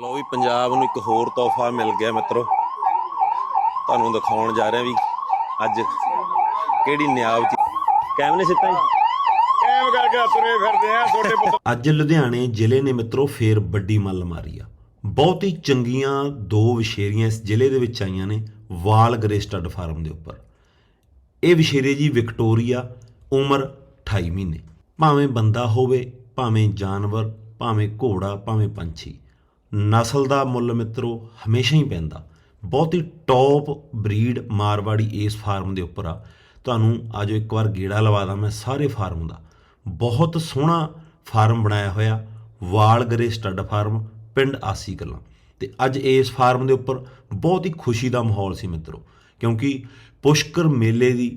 ਲੋ ਵੀ ਪੰਜਾਬ ਨੂੰ ਇੱਕ ਹੋਰ ਤੋਹਫਾ ਮਿਲ ਗਿਆ ਮਿੱਤਰੋ। ਤੁਹਾਨੂੰ ਦਿਖਾਉਣ ਜਾ ਰਿਹਾ ਵੀ ਅੱਜ ਕਿਹੜੀ ਨਿਆਬ ਚ ਕੈਮਰੇ ਸਿੱਟਾ ਜੀ? ਐਮ ਕਰਕੇ ਤੁਰੇ ਫਿਰਦੇ ਆ ਛੋਟੇ ਪੁੱਤ ਅੱਜ ਲੁਧਿਆਣੇ ਜ਼ਿਲ੍ਹੇ ਨੇ ਮਿੱਤਰੋ ਫੇਰ ਵੱਡੀ ਮੱਲ ਮਾਰੀ ਆ। ਬਹੁਤ ਹੀ ਚੰਗੀਆਂ ਦੋ ਵਿਸ਼ੇਰੀਆਂ ਇਸ ਜ਼ਿਲ੍ਹੇ ਦੇ ਵਿੱਚ ਆਈਆਂ ਨੇ ਵਾਲ ਗਰੇ ਸਟੱਡ ਫਾਰਮ ਦੇ ਉੱਪਰ। ਇਹ ਵਿਸ਼ੇਰੇ ਜੀ ਵਿਕਟੋਰੀਆ ਉਮਰ 28 ਮਹੀਨੇ। ਭਾਵੇਂ ਬੰਦਾ ਹੋਵੇ, ਭਾਵੇਂ ਜਾਨਵਰ, ਭਾਵੇਂ ਘੋੜਾ, ਭਾਵੇਂ ਪੰਛੀ। ਨਸਲ ਦਾ ਮੁੱਲ ਮਿੱਤਰੋ, ਹਮੇਸ਼ਾ ਹੀ ਪੈਂਦਾ। ਬਹੁਤ ਹੀ ਟੌਪ ਬਰੀਡ ਮਾਰਵਾੜੀ ਇਸ ਫਾਰਮ ਦੇ ਉੱਪਰ ਆ। ਤੁਹਾਨੂੰ ਆਜੋ ਇੱਕ ਵਾਰ ਗੇੜਾ ਲਵਾ ਦਾਂ ਮੈਂ ਸਾਰੇ ਫਾਰਮ ਦਾ। ਬਹੁਤ ਸੋਹਣਾ ਫਾਰਮ ਬਣਾਇਆ ਹੋਇਆ ਵਾਲਗਰੇ ਸਟੱਡ ਫਾਰਮ, ਪਿੰਡ ਆਸੀ ਕਲਾਂ ਤੇ ਅੱਜ ਇਸ ਫਾਰਮ ਦੇ ਉੱਪਰ ਬਹੁਤ ਹੀ ਖੁਸ਼ੀ ਦਾ ਮਾਹੌਲ ਸੀ ਮਿੱਤਰੋ, ਕਿਉਂਕਿ ਪੁਸ਼ਕਰ ਮੇਲੇ ਦੀ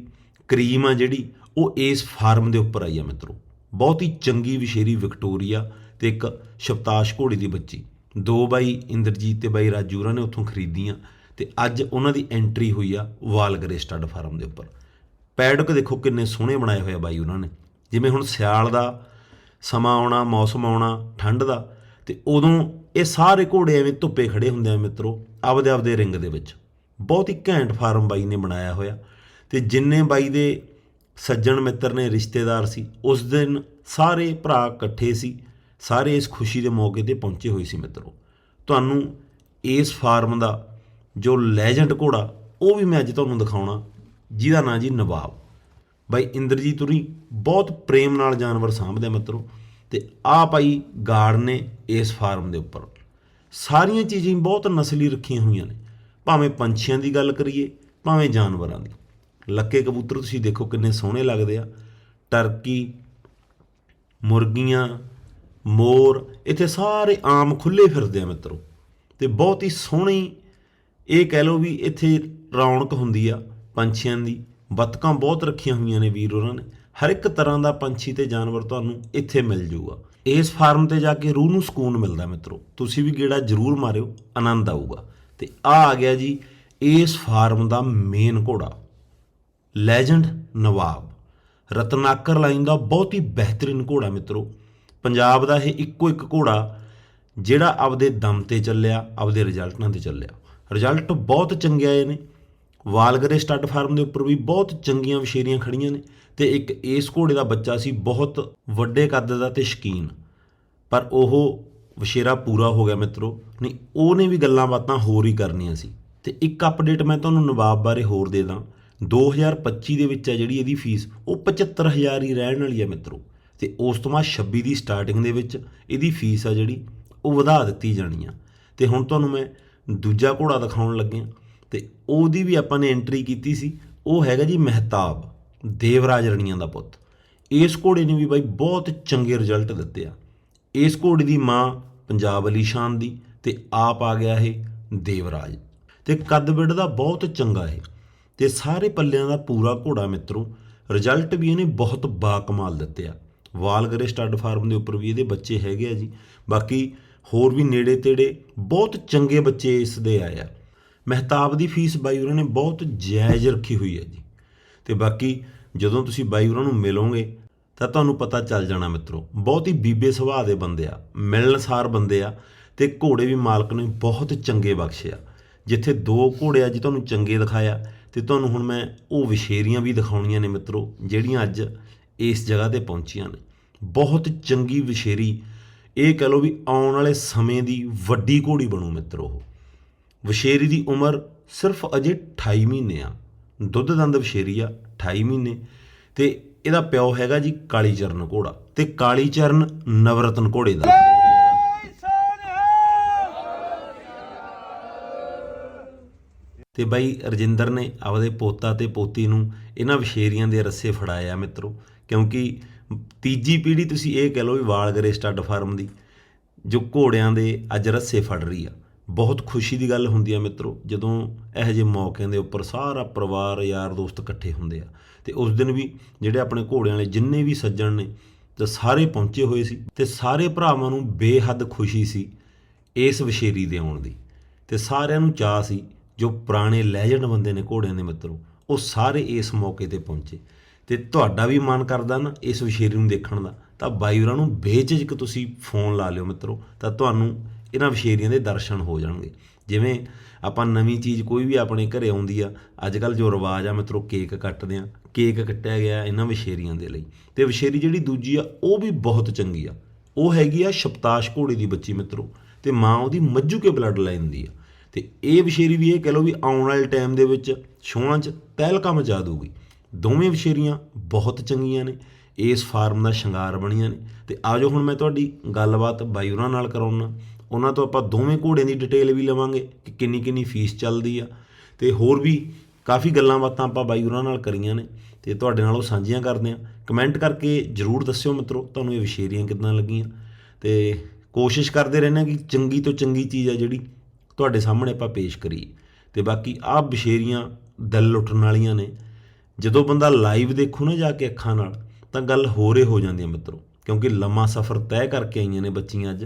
ਕਰੀਮ ਆ ਜਿਹੜੀ, ਉਹ ਇਸ ਫਾਰਮ ਦੇ ਉੱਪਰ ਆਈ ਆ ਮਿੱਤਰੋ। ਬਹੁਤ ਹੀ ਚੰਗੀ ਵਿਸ਼ੇਰੀ ਵਿਕਟੋਰੀਆ ਤੇ ਇੱਕ ਸ਼ਪਤਾਸ਼ ਘੋੜੀ ਦੀ ਬੱਚੀ। ਦੋ ਬਾਈ ਇੰਦਰਜੀਤ ਤੇ ਬਾਈ ਰਾਜੂ ਰਾਜੂਰਾ ਨੇ ਉੱਥੋਂ ਖਰੀਦੀਆਂ ਤੇ ਅੱਜ ਉਹਨਾਂ ਦੀ ਐਂਟਰੀ ਹੋਈ ਆ ਵਾਲਗਰੇ ਸਟੱਡ ਫਾਰਮ ਦੇ ਉੱਪਰ। ਪੈਡਕ ਦੇਖੋ ਕਿੰਨੇ ਸੋਹਣੇ ਬਣਾਏ ਹੋਏ ਆ ਬਾਈ ਉਹਨਾਂ ਨੇ। ਜਿਵੇਂ ਹੁਣ ਸਿਆਲ ਦਾ ਸਮਾਂ ਆਉਣਾ, ਮੌਸਮ ਆਉਣਾ, ਠੰਡ ਦਾ, ਤੇ ਉਦੋਂ ਇਹ ਸਾਰੇ ਘੋੜੇ ਐਵੇਂ ਧੁੱਪੇ ਖੜੇ ਹੁੰਦੇ ਆ ਮਿੱਤਰੋ ਆਪਦੇ ਆਪਦੇ ਰਿੰਗ ਦੇ ਵਿੱਚ। ਬਹੁਤ ਹੀ ਘੈਂਟ ਫਾਰਮ ਬਾਈ ਨੇ ਬਣਾਇਆ ਹੋਇਆ। ਤੇ ਜਿੰਨੇ ਬਾਈ ਦੇ ਸੱਜਣ ਮਿੱਤਰ ਨੇ ਰਿਸ਼ਤੇਦਾਰ ਸੀ। ਉਸ ਦਿਨ ਸਾਰੇ ਭਰਾ ਇਕੱਠੇ ਸੀ। ਸਾਰੇ ਇਸ ਖੁਸ਼ੀ ਦੇ ਮੌਕੇ ਤੇ ਪਹੁੰਚੇ ਹੋਏ ਸੀ ਮਿੱਤਰੋ। ਤੁਹਾਨੂੰ ਇਸ ਫਾਰਮ ਦਾ ਜੋ ਲੈਜੈਂਡ ਘੋੜਾ, ਉਹ ਵੀ ਮੈਂ ਅੱਜ ਤੁਹਾਨੂੰ ਦਿਖਾਉਣਾ। ਜਿਹਦਾ ਨਾਂ ਜੀ ਨਵਾਬ। ਬਾਈ ਇੰਦਰਜੀਤ ਉਰੀ ਬਹੁਤ ਪ੍ਰੇਮ ਨਾਲ ਜਾਨਵਰ ਸਾਂਭਦੇ ਆ ਮਿੱਤਰੋ ਤੇ ਆਹ ਭਾਈ ਗਾਰਡ ਨੇ ਇਸ ਫਾਰਮ ਦੇ ਉੱਪਰ। ਸਾਰੀਆਂ ਚੀਜ਼ਾਂ ਬਹੁਤ ਨਸਲੀ ਰੱਖੀਆਂ ਹੋਈਆਂ ਨੇ। ਭਾਵੇਂ ਪੰਛੀਆਂ ਦੀ ਗੱਲ ਕਰੀਏ, ਭਾਵੇਂ ਜਾਨਵਰਾਂ ਦੀ। ਲੱਕੇ ਕਬੂਤਰ ਤੁਸੀਂ ਦੇਖੋ ਕਿੰਨੇ ਸੋਹਣੇ ਲੱਗਦੇ ਆ। ਟਰਕੀ, ਮੁਰਗੀਆਂ, ਮੋਰ, ਇੱਥੇ ਸਾਰੇ ਆਮ ਖੁੱਲੇ ਫਿਰਦੇ ਆ ਮਿੱਤਰੋ। ਤੇ ਬਹੁਤ ਹੀ ਸੋਹਣੀ ਇਹ ਕਹਿ ਲਓ ਵੀ ਇੱਥੇ ਰੌਣਕ ਹੁੰਦੀ ਆ ਪੰਛੀਆਂ ਦੀ। ਬਤਕਾਂ ਬਹੁਤ ਰੱਖੀਆਂ ਹੋਈਆਂ ਨੇ ਵੀਰ ਉਹਨਾਂ ਨੇ। ਹਰ ਇੱਕ ਤਰ੍ਹਾਂ ਦਾ ਪੰਛੀ ਤੇ ਜਾਨਵਰ ਤੁਹਾਨੂੰ ਇੱਥੇ ਮਿਲ ਜੂਗਾ। ਇਸ ਫਾਰਮ ਤੇ ਜਾ ਕੇ ਰੂਹ ਨੂੰ ਸਕੂਨ ਮਿਲਦਾ ਮਿੱਤਰੋ। ਤੁਸੀਂ ਵੀ ਗੇੜਾ ਜ਼ਰੂਰ ਮਾਰਿਓ, ਆਨੰਦ ਆਊਗਾ। ਤੇ ਆ ਆ ਗਿਆ ਜੀ ਇਸ ਫਾਰਮ ਦਾ ਮੇਨ ਘੋੜਾ। ਲੈਜੈਂਡ ਨਵਾਬ ਰਤਨਾਕਰ ਲਾਈਨ ਦਾ ਬਹੁਤ ਹੀ ਬਿਹਤਰੀਨ ਘੋੜਾ ਮਿੱਤਰੋ। ਪੰਜਾਬ ਦਾ ਇਹ ਇੱਕੋ ਇੱਕ ਘੋੜਾ ਜਿਹੜਾ ਆਪਦੇ ਦਮ ਤੇ ਚੱਲਿਆ, ਆਪਦੇ ਰਿਜ਼ਲਟਾਂ ਤੇ ਚੱਲਿਆ। ਰਿਜ਼ਲਟ ਬਹੁਤ ਚੰਗੇ ਆਏ ਨੇ। ਵਾਲਗਰੇ ਸਟੱਡ ਫਾਰਮ ਦੇ ਉੱਪਰ ਵੀ ਬਹੁਤ ਚੰਗੀਆਂ ਵਿਸ਼ੇਰੀਆਂ ਖੜੀਆਂ ਨੇ ਤੇ ਇੱਕ ਇਸ ਘੋੜੇ ਦਾ ਬੱਚਾ ਸੀ ਬਹੁਤ ਵੱਡੇ ਕੱਦ ਦਾ ਤੇ ਸ਼ਕੀਨ। ਪਰ ਉਹ ਵਿਸ਼ੇਰਾ ਪੂਰਾ ਹੋ ਗਿਆ ਮਿੱਤਰੋ। ਨਹੀਂ, ਉਹਨੇ ਵੀ ਗੱਲਾਂ ਬਾਤਾਂ ਹੋਰ ਹੀ ਕਰਨੀਆਂ ਸੀ। ਤੇ ਇੱਕ ਅਪਡੇਟ ਮੈਂ ਤੁਹਾਨੂੰ ਨਵਾਬ ਬਾਰੇ ਹੋਰ ਦੇ ਦਾਂ। 2025 ਦੇ ਵਿੱਚ ਹੈ ਜਿਹੜੀ ਇਹਦੀ ਫੀਸ, ਉਹ 75000 ਹੀ ਰਹਿਣ ਵਾਲੀ ਹੈ ਮਿੱਤਰੋ। ਤੇ ਉਸ ਤੋਂ ਬਾਅਦ 26 ਦੀ ਸਟਾਰਟਿੰਗ ਦੇ ਵਿੱਚ ਇਹਦੀ ਫੀਸ ਆ ਜਿਹੜੀ, ਉਹ ਵਧਾ ਦਿੱਤੀ ਜਾਣੀ ਆ। ਤੇ ਹੁਣ ਤੁਹਾਨੂੰ ਮੈਂ ਦੂਜਾ ਘੋੜਾ ਦਿਖਾਉਣ ਲੱਗਿਆ। ਤੇ ਉਹਦੀ ਵੀ ਆਪਾਂ ਨੇ ਐਂਟਰੀ ਕੀਤੀ ਸੀ, ਉਹ ਹੈਗਾ ਜੀ ਮਹਿਤਾਬ, ਦੇਵਰਾਜ ਰਣੀਆਂ ਦਾ ਪੁੱਤ। ਇਸ ਘੋੜੇ ਨੇ ਵੀ ਬਾਈ ਬਹੁਤ ਚੰਗੇ ਰਿਜ਼ਲਟ ਦਿੱਤੇ ਆ। ਇਸ ਘੋੜੇ ਦੀ ਮਾਂ ਪੰਜਾਬ ਅਲੀ ਸ਼ਾਨ ਦੀ, ਤੇ ਆਪ ਆ ਗਿਆ ਇਹ ਦੇਵਰਾਜ। ਤੇ ਕੱਦ ਬਿੱਡ ਦਾ ਬਹੁਤ ਚੰਗਾ ਹੈ ਤੇ ਸਾਰੇ ਪੱਲਿਆਂ ਦਾ ਪੂਰਾ ਘੋੜਾ ਮਿੱਤਰੋ ਰਿਜ਼ਲਟ ਵੀ ਇਹਨੇ ਬਹੁਤ ਬਾਕਮਾਲ ਦਿੱਤੇ ਆ। ਵਾਲਗਰੇ ਸਟੱਡ ਫਾਰਮ ਦੇ ਉੱਪਰ ਵੀ ਇਹਦੇ ਬੱਚੇ ਹੈਗੇ ਆ ਜੀ। ਬਾਕੀ ਹੋਰ ਵੀ ਨੇੜੇ ਤੇੜੇ ਬਹੁਤ ਚੰਗੇ ਬੱਚੇ ਇਸ ਦੇ ਆਏ ਆ। ਮਹਿਤਾਬ ਦੀ ਫੀਸ ਬਾਈ ਉਹਨਾਂ ਨੇ ਬਹੁਤ ਜਾਇਜ਼ ਰੱਖੀ ਹੋਈ ਹੈ ਜੀ। ਤੇ ਬਾਕੀ ਜਦੋਂ ਤੁਸੀਂ ਬਾਈ ਉਹਨਾਂ ਨੂੰ ਮਿਲੋਗੇ, ਤਾਂ ਤੁਹਾਨੂੰ ਪਤਾ ਚੱਲ ਜਾਣਾ ਮਿੱਤਰੋ, ਬਹੁਤ ਹੀ ਬੀਬੇ ਸੁਭਾਅ ਦੇ ਬੰਦੇ ਆ, ਮਿਲਣਸਾਰ ਬੰਦੇ ਆ ਤੇ ਘੋੜੇ ਵੀ ਮਾਲਕ ਨੇ ਬਹੁਤ ਚੰਗੇ ਬਖਸ਼ੇ ਆ। ਜਿੱਥੇ ਦੋ ਘੋੜੇ ਅੱਜ ਤੁਹਾਨੂੰ ਚੰਗੇ ਦਿਖਾਇਆ। ਤੇ ਤੁਹਾਨੂੰ ਹੁਣ ਮੈਂ ਉਹ ਵਿਸ਼ੇਰੀਆਂ ਵੀ ਦਿਖਾਉਣੀਆਂ ਨੇ ਮਿੱਤਰੋ, ਜਿਹੜੀਆਂ ਅੱਜ ਇਸ ਜਗ੍ਹਾ ਤੇ ਪਹੁੰਚੀਆਂ ਨੇ। ਬਹੁਤ ਚੰਗੀ ਵਿਸ਼ੇਰੀ, ਇਹ ਕਹ ਲਓ ਵੀ ਆਉਣ ਵਾਲੇ ਸਮੇਂ ਦੀ ਵੱਡੀ ਘੋੜੀ ਬਣੂ ਮਿੱਤਰੋ ਉਹ। ਵਸ਼ੇਰੀ ਦੀ ਉਮਰ ਸਿਰਫ ਅਜੇ 28 ਮਹੀਨੇ ਆ। ਦੁੱਧ ਦੰਦ ਵਸ਼ੇਰੀ ਆ 28 ਮਹੀਨੇ। ਤੇ ਇਹਦਾ ਪਿਓ ਹੈਗਾ ਜੀ ਕਾਲੀ ਚਰਨ ਘੋੜਾ ਤੇ ਕਾਲੀ ਚਰਨ ਨਵਰਤਨ ਘੋੜੇ ਦਾ। ਤੇ ਬਾਈ ਰਜਿੰਦਰ ਨੇ ਆਪਦੇ ਪੋਤਾ ਤੇ ਪੋਤੀ ਨੂੰ ਇਹਨਾਂ ਵਿਸ਼ੇਰੀਆਂ ਦੇ ਰੱਸੇ ਫੜਾਏ ਆ ਮਿੱਤਰੋ, ਕਿਉਂਕਿ ਤੀਜੀ ਪੀੜ੍ਹੀ ਤੁਸੀਂ ਇਹ ਕਹਿ ਲਓ ਵੀ ਵਾਲਗਰੇ ਸਟੱਡ ਫਾਰਮ ਦੀ, ਜੋ ਘੋੜਿਆਂ ਦੇ ਅੱਜ ਰੱਸੇ ਫੜ ਰਹੀ ਆ। ਬਹੁਤ ਖੁਸ਼ੀ ਦੀ ਗੱਲ ਹੁੰਦੀ ਆ ਮਿੱਤਰੋ, ਜਦੋਂ ਇਹੋ ਜਿਹੇ ਮੌਕਿਆਂ ਦੇ ਉੱਪਰ ਸਾਰਾ ਪਰਿਵਾਰ ਯਾਰ ਦੋਸਤ ਇਕੱਠੇ ਹੁੰਦੇ ਆ, ਤੇ ਉਸ ਦਿਨ ਵੀ ਜਿਹੜੇ ਆਪਣੇ ਘੋੜਿਆਂ ਵਾਲੇ ਜਿੰਨੇ ਵੀ ਸੱਜਣ ਨੇ, ਤੇ ਸਾਰੇ ਪਹੁੰਚੇ ਹੋਏ ਸੀ, ਤੇ ਸਾਰੇ ਭਰਾਵਾਂ ਨੂੰ ਬੇਹੱਦ ਖੁਸ਼ੀ ਸੀ ਇਸ ਵਿਸ਼ੇਰੀ ਦੇ ਆਉਣ ਦੀ, ਤੇ ਸਾਰਿਆਂ ਨੂੰ ਚਾਹ ਸੀ ਜੋ ਪੁਰਾਣੇ ਲੈਜੈਂਡ ਬੰਦੇ ਨੇ ਘੋੜਿਆਂ ਦੇ ਮਿੱਤਰੋ, ਉਹ ਸਾਰੇ ਇਸ ਮੌਕੇ ਤੇ ਪਹੁੰਚੇ। ਤੇ ਤੁਹਾਡਾ ਵੀ ਮਨ ਕਰਦਾ ਨਾ ਇਸ ਵਿਸ਼ੇਰੀ ਨੂੰ ਦੇਖਣ ਦਾ, ਤਾਂ ਬਾਈਵਰਾਂ ਨੂੰ ਬੇਝਿਜਕ ਤੁਸੀਂ ਫੋਨ ਲਾ ਲਿਓ ਮਿੱਤਰੋ, ਤਾਂ ਤੁਹਾਨੂੰ ਇਹਨਾਂ ਵਿਸ਼ੇਰੀਆਂ ਦੇ ਦਰਸ਼ਨ ਹੋ ਜਾਣਗੇ। ਜਿਵੇਂ ਆਪਾਂ ਨਵੀਂ ਚੀਜ਼ ਕੋਈ ਵੀ ਆਪਣੇ ਘਰੇ ਆਉਂਦੀ ਆ ਅੱਜ ਕੱਲ ਜੋ ਰਿਵਾਜ ਆ ਮਿੱਤਰੋ, ਕੇਕ ਕੱਟਦੇ ਆ, ਕੇਕ ਕੱਟਿਆ ਗਿਆ ਇਹਨਾਂ ਵਿਸ਼ੇਰੀਆਂ ਦੇ ਲਈ। ਤੇ ਵਿਸ਼ੇਰੀ ਜਿਹੜੀ ਦੂਜੀ ਆ, ਉਹ ਵੀ ਬਹੁਤ ਚੰਗੀ ਆ। ਉਹ ਹੈਗੀ ਆ ਸ਼ਪਤਾਸ਼ ਘੋੜੇ ਦੀ ਬੱਚੀ ਮਿੱਤਰੋ, ਤੇ ਮਾਂ ਉਹਦੀ ਮੱਜੂ ਕੇ ਬਲੱਡ ਲਾਈਨ ਦੀ ਆ। ਤੇ ਇਹ ਵਿਸ਼ੇਰੀ ਵੀ ਇਹ ਕਹਿ ਲਓ ਵੀ ਆਉਣ ਵਾਲੇ ਟਾਈਮ ਦੇ ਵਿੱਚ ਛੋਹਾਂ 'ਚ ਤਹਿਲਕਾ ਮਚਾ ਦੂਗੀ ਦੋਵੇਂ ਵਿਸ਼ੇਰੀਆਂ ਬਹੁਤ ਚੰਗੀਆਂ ਨੇ, ਇਸ ਫਾਰਮ ਦਾ ਸ਼ਿੰਗਾਰ ਬਣੀਆਂ ਨੇ। ਤੇ ਆਜੋ ਹੁਣ ਮੈਂ ਤੁਹਾਡੀ ਗੱਲਬਾਤ ਬਾਈ ਉਹਨਾਂ ਨਾਲ ਕਰਾਉਣਾ ਉਹਨਾਂ ਤੋਂ ਆਪਾਂ ਦੋਵੇਂ ਘੋੜਿਆਂ ਦੀ ਡਿਟੇਲ ਵੀ ਲਵਾਂਗੇ ਕਿ ਕਿੰਨੀ ਕਿੰਨੀ ਫੀਸ ਚੱਲਦੀ ਆ। ਤੇ ਹੋਰ ਵੀ ਕਾਫੀ ਗੱਲਾਂ ਬਾਤਾਂ ਆਪਾਂ ਬਾਈ ਉਹਨਾਂ ਨਾਲ ਕਰੀਆਂ ਨੇ। ਤੇ ਤੁਹਾਡੇ ਨਾਲ ਉਹ ਸਾਂਝੀਆਂ ਕਰਦੇ ਆ ਕਮੈਂਟ ਕਰਕੇ ਜਰੂਰ ਦੱਸਿਓ ਮਿੱਤਰੋ, ਤੁਹਾਨੂੰ ਇਹ ਵਿਸ਼ੇਰੀਆਂ ਕਿੱਦਾਂ ਲੱਗੀਆਂ। ਤੇ ਕੋਸ਼ਿਸ਼ ਕਰਦੇ ਰਹਿੰਦੇ ਹਾਂ ਕਿ ਚੰਗੀ ਤੋਂ ਚੰਗੀ ਚੀਜ਼ ਆ ਜਿਹੜੀ ਤੁਹਾਡੇ ਸਾਹਮਣੇ ਆਪਾਂ ਪੇਸ਼ ਕਰੀਏ ਤੇ ਬਾਕੀ ਆਹ ਵਿਸ਼ੇਰੀਆਂ ਦਿਲ ਲੁੱਟਣ ਵਾਲੀਆਂ ਨੇ। ਜਦੋਂ ਬੰਦਾ ਲਾਈਵ ਦੇਖੂ ਨਾ ਜਾ ਕੇ ਅੱਖਾਂ ਨਾਲ, ਤਾਂ ਗੱਲ ਹੋਰੇ ਹੋ ਜਾਂਦੀ ਹੈ ਮਿੱਤਰੋ, ਕਿਉਂਕਿ ਲੰਮਾ ਸਫ਼ਰ ਤੈਅ ਕਰਕੇ ਆਈਆਂ ਨੇ ਬੱਚੀਆਂ ਅੱਜ।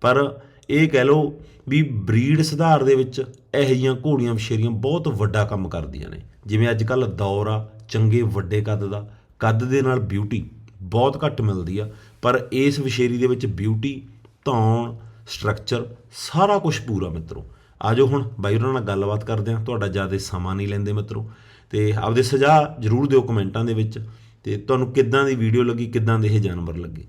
ਪਰ ਇਹ ਕਹਿ ਲਓ ਵੀ ਬਰੀਡ ਸੁਧਾਰ ਦੇ ਵਿੱਚ ਇਹੋ ਜਿਹੀਆਂ ਘੋੜੀਆਂ ਵਿਸ਼ੇਰੀਆਂ ਬਹੁਤ ਵੱਡਾ ਕੰਮ ਕਰਦੀਆਂ ਨੇ। ਜਿਵੇਂ ਅੱਜ ਕੱਲ ਦੌਰ ਆ, ਚੰਗੇ ਵੱਡੇ ਕੱਦ ਦਾ। ਕੱਦ ਦੇ ਨਾਲ ਬਿਊਟੀ ਬਹੁਤ ਘੱਟ ਮਿਲਦੀ ਆ। ਪਰ ਇਸ ਵਿਸ਼ੇਰੀ ਦੇ ਵਿੱਚ ਬਿਊਟੀ ਧੌਣ ਸਟਰਕਚਰ ਸਾਰਾ ਕੁਝ ਪੂਰਾ ਮਿੱਤਰੋ। ਆਜੋ ਹੁਣ ਬਾਈ ਉਹਨਾਂ ਨਾਲ ਗੱਲਬਾਤ ਕਰਦੇ ਹਾਂ। ਤੁਹਾਡਾ ਜ਼ਿਆਦਾ ਸਮਾਂ ਨਹੀਂ ਲੈਂਦੇ ਮਿੱਤਰੋ। ਤੇ ਆਪਦੇ ਸੁਝਾਅ ਜਰੂਰ ਦਿਓ ਕਮੈਂਟਾਂ ਦੇ ਵਿੱਚ। ਤੇ ਤੁਹਾਨੂੰ ਕਿੱਦਾਂ ਦੀ ਵੀਡੀਓ ਲੱਗੀ, ਕਿੱਦਾਂ ਦੇ ਇਹ ਜਾਨਵਰ ਲੱਗੇ?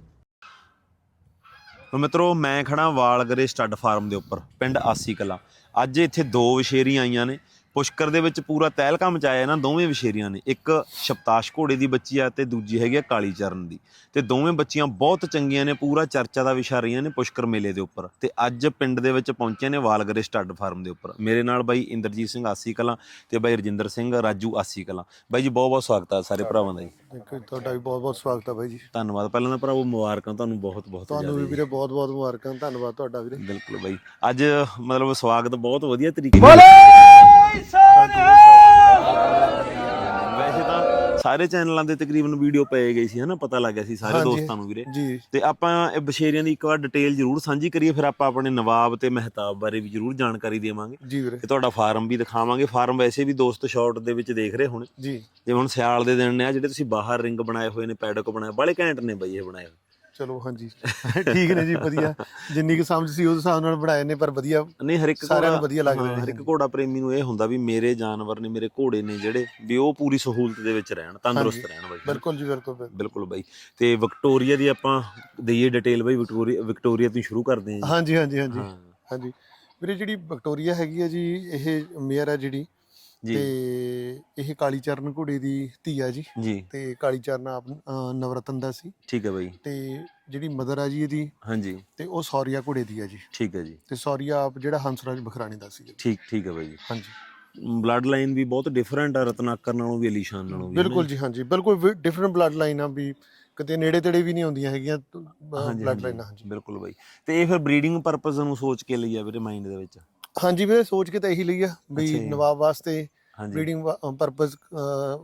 ਮਿੱਤਰੋ, ਮੈਂ ਖੜਾ ਵਾਲਗਰੇ ਸਟੱਡ ਫਾਰਮ ਦੇ ਉੱਪਰ, ਪਿੰਡ ਆਸੀ ਕਲਾ। ਅੱਜ ਇੱਥੇ ਦੋ ਵਿਸ਼ੇਰੀਆਂ ਆਈਆਂ ਨੇ। ਪੁਸ਼ਕਰ ਦੇ ਵਿੱਚ ਪੂਰਾ ਤਹਿਲਕਾ ਮਚਾਇਆ ਇਹਨਾਂ ਦੋਵੇਂ ਵਿਸ਼ੇਰੀਆਂ ਨੇ। ਇੱਕ ਸ਼ਪਤਾਸ਼ ਘੋੜੇ ਦੀ ਬੱਚੀ ਆ ਤੇ ਦੂਜੀ ਹੈਗੀ ਆ ਕਾਲੀ ਚਰਨ ਦੀ। ਤੇ ਦੋਵੇਂ ਬੱਚੀਆਂ ਬਹੁਤ ਚੰਗੀਆਂ ਨੇ ਪੂਰਾ ਚਰਚਾ ਦਾ ਵਿਸ਼ਾ ਰਹੀਆਂ ਨੇ ਪੁਸ਼ਕਰ ਮੇਲੇ ਦੇ ਉੱਪਰ। ਤੇ ਅੱਜ ਪਿੰਡ ਦੇ ਵਿੱਚ ਪਹੁੰਚੇ ਨੇ ਵਾਲਗਰੇ ਸਟੱਡ ਫਾਰਮ ਦੇ ਉੱਪਰ। ਮੇਰੇ ਨਾਲ ਬਾਈ ਇੰਦਰਜੀਤ ਸਿੰਘ ਆਸੀ ਕਲਾਂ ਤੇ ਬਾਈ ਰਜਿੰਦਰ ਸਿੰਘ ਰਾਜੂ ਆਸੀ ਕਲਾਂ। ਬਾਈ ਜੀ ਬਹੁਤ ਬਹੁਤ ਸਵਾਗਤ ਆ ਸਾਰੇ ਭਰਾਵਾਂ ਦਾ ਜੀ। ਤੁਹਾਡਾ ਵੀ ਬਹੁਤ ਬਹੁਤ ਸਵਾਗਤ ਹੈ ਬਾਈ ਜੀ। ਧੰਨਵਾਦ। ਪਹਿਲਾਂ ਤਾਂ ਭਰਾਵੋ ਮੁਬਾਰਕਾਂ ਤੁਹਾਨੂੰ ਬਹੁਤ ਬਹੁਤ ਤੁਹਾਨੂੰ ਵੀ ਵੀਰੇ ਬਹੁਤ ਬਹੁਤ ਮੁਬਾਰਕਾਂ ਧੰਨਵਾਦ ਤੁਹਾਡਾ ਵੀਰੇ। ਬਿਲਕੁਲ ਬਾਈ। ਅੱਜ ਮਤਲਬ ਸਵਾਗਤ ਬਹੁਤ ਵਧੀਆ ਤਰੀਕੇ ਨਾਲ ਵੈਸੇ ਤਾਂ ਸਾਰੇ ਚੈਨਲਾਂ ਤੇ ਤਕਰੀਬਨ ਵੀਡੀਓ ਪਏ ਗਈ ਸੀ ਹਨਾ? ਪਤਾ ਲੱਗ ਗਿਆ ਸੀ ਸਾਰੇ ਹਾਂਜੀ। ਦੋਸਤਾਂ ਨੂੰ ਵੀਰੇ। ਜੀ। ਤੇ ਆਪਾਂ ਇਹ ਬਸ਼ੇਰੀਆਂ ਦੀ ਇੱਕ ਵਾਰ ਡਿਟੇਲ ਜ਼ਰੂਰ ਸਾਂਝੀ ਕਰੀਏ ਫਿਰ ਆਪਾਂ ਆਪਣੇ ਨਵਾਬ ਤੇ ਮਹਿਤਾਬ ਬਾਰੇ ਵੀ ਜ਼ਰੂਰ ਜਾਣਕਾਰੀ ਦੇਵਾਂਗੇ। ਜੀ ਵੀਰੇ। ਤੇ ਤੁਹਾਡਾ ਫਾਰਮ ਵੀ ਦਿਖਾਵਾਂਗੇ। ਫਾਰਮ ਵੈਸੇ ਵੀ ਦੋਸਤ ਸ਼ਾਰਟ ਦੇ ਵਿੱਚ ਦੇਖ ਰਹੇ ਹੁਣ। ਜੀ। ਜਿਵੇਂ ਹੁਣ ਸਿਆਲ ਦੇ ਦਿਨ ਨੇ ਆ ਜਿਹੜੇ ਤੁਸੀਂ ਬਾਹਰ ਰਿੰਗ ਬਣਾਏ ਹੋਏ ਨੇ ਪੈਡਕ ਬਣਾਏ ਬੜੇ ਘੈਂਟ ਨੇ ਬਈ ਇਹ ਬਣਾਏ ਹੋਏ। ਚਲੋ ਹਾਂਜੀ। ਠੀਕ ਨੇ ਜੀ ਵਧੀਆ। ਜਿੰਨੀ ਕੁ ਸਮਝ ਸੀ ਉਸ ਹਿਸਾਬ ਨਾਲ ਬਣਾਏ ਨੇ ਪਰ ਵਧੀਆ। ਨਹੀਂ ਹਰ ਇੱਕ ਸਾਰਿਆਂ ਨੂੰ ਵਧੀਆ ਲੱਗ ਰਹੇ ਹਾਂ, ਨੇ, ਹਰ ਇੱਕ। ਘੋੜਾ ਪ੍ਰੇਮੀ ਨੂੰ ਇਹ ਹੁੰਦਾ ਵੀ ਮੇਰੇ ਜਾਨਵਰ ਨੇ ਮੇਰੇ ਘੋੜੇ ਨੇ ਜਿਹੜੇ ਵੀ ਉਹ ਪੂਰੀ ਸਹੂਲਤ ਦੇ ਵਿੱਚ ਰਹਿਣ ਤੰਦਰੁਸਤ ਰਹਿਣ ਬਾਈ ਬਿਲਕੁਲ ਜੀ ਬਿਲਕੁਲ ਬਿਲਕੁਲ। ਬਾਈ। ਤੇ ਵਿਕਟੋਰੀਆ ਦੀ ਆਪਾਂ ਦਈਏ ਡਿਟੇਲ ਬਾਈ ਵਿਕਟੋਰੀਆ ਵਿਕਟੋਰੀਆ ਤੋਂ ਸ਼ੁਰੂ ਕਰਦੇ ਹਾਂ ਜੀ। ਹਾਂਜੀ ਹਾਂਜੀ ਹਾਂਜੀ। ਹਾਂਜੀ। ਵੀਰੇ ਜਿਹੜੀ ਵਿਕਟੋਰੀਆ ਹੈਗੀ ਹੈ ਜੀ ਇਹ ਮੇਅਰ ਹੈ ਜਿਹੜੀ ਤੇ ਇਹ ਕਾਲੀ ਚਰਨ ਘੋੜੇ ਦੀ ਧੀ ਆ ਜੀ ਜੀ। ਤੇ ਕਾਲੀ ਚਰਨ ਆਪ ਅ, ਨਵਰਤਨ ਦਾ ਸੀ। ਠੀਕ ਹੈ ਬਾਈ। ਤੇ ਜਿਹੜੀ ਮਦਰ ਆ ਜੀ ਇਹਦੀ ਹਾਂਜੀ। ਤੇ ਉਹ ਸੌਰੀਆ ਘੋੜੇ ਦੀ ਆ ਜੀ। ਠੀਕ ਹੈ ਜੀ। ਤੇ ਸੌਰੀਆ ਆਪ ਜਿਹੜਾ ਹੰਸਰਾਜ ਬਖਰਾਣੀ ਦਾ ਸੀ। ਠੀਕ ਠੀਕ ਹੈ ਬਾਈ। ਜੀ ਹਾਂਜੀ। ਬਲੱਡ ਲਾਈਨ ਵੀ ਬਹੁਤ ਡਿਫਰੈਂਟ ਆ ਰਤਨਾਕਰ ਨਾਲੋਂ ਵੀ ਅਲੀਸ਼ਾਨ ਨਾਲੋਂ ਵੀ ਬਿਲਕੁਲ ਜੀ? ਹਾਂਜੀ। ਬਿਲਕੁਲ ਡਿਫਰੈਂਟ ਬਲੱਡ ਲਾਈਨਾਂ ਵੀ ਕਿਤੇ ਨੇੜੇ ਤੇੜੇ ਵੀ ਨਹੀਂ ਆਉਂਦੀਆਂ ਹੈਗੀਆਂ ਹਾਂਜੀ, ਬਲੱਡ ਹਾਂਜੀ, ਲਾਈਨਾਂ ਹਾਂਜੀ। ਬਿਲਕੁਲ ਬਾਈ। ਤੇ ਇਹ ਫਿਰ ਬਰੀਡਿੰਗ ਪਰਪਸ ਨੂੰ ਸੋਚ ਕੇ ਲਈ ਆ ਵੀਰੇ ਮਾਈਂਡ ਦੇ ਵਿੱਚ? ਹਾਂਜੀ ਵੀਰੇ ਸੋਚ ਕੇ ਤਾਂ ਇਹੀ ਲਈ ਆ ਵੀ ਜੀ। ਨਵਾਬ ਵਾਸਤੇ ਬਰੀਡਿੰਗ ਪਰਪਸ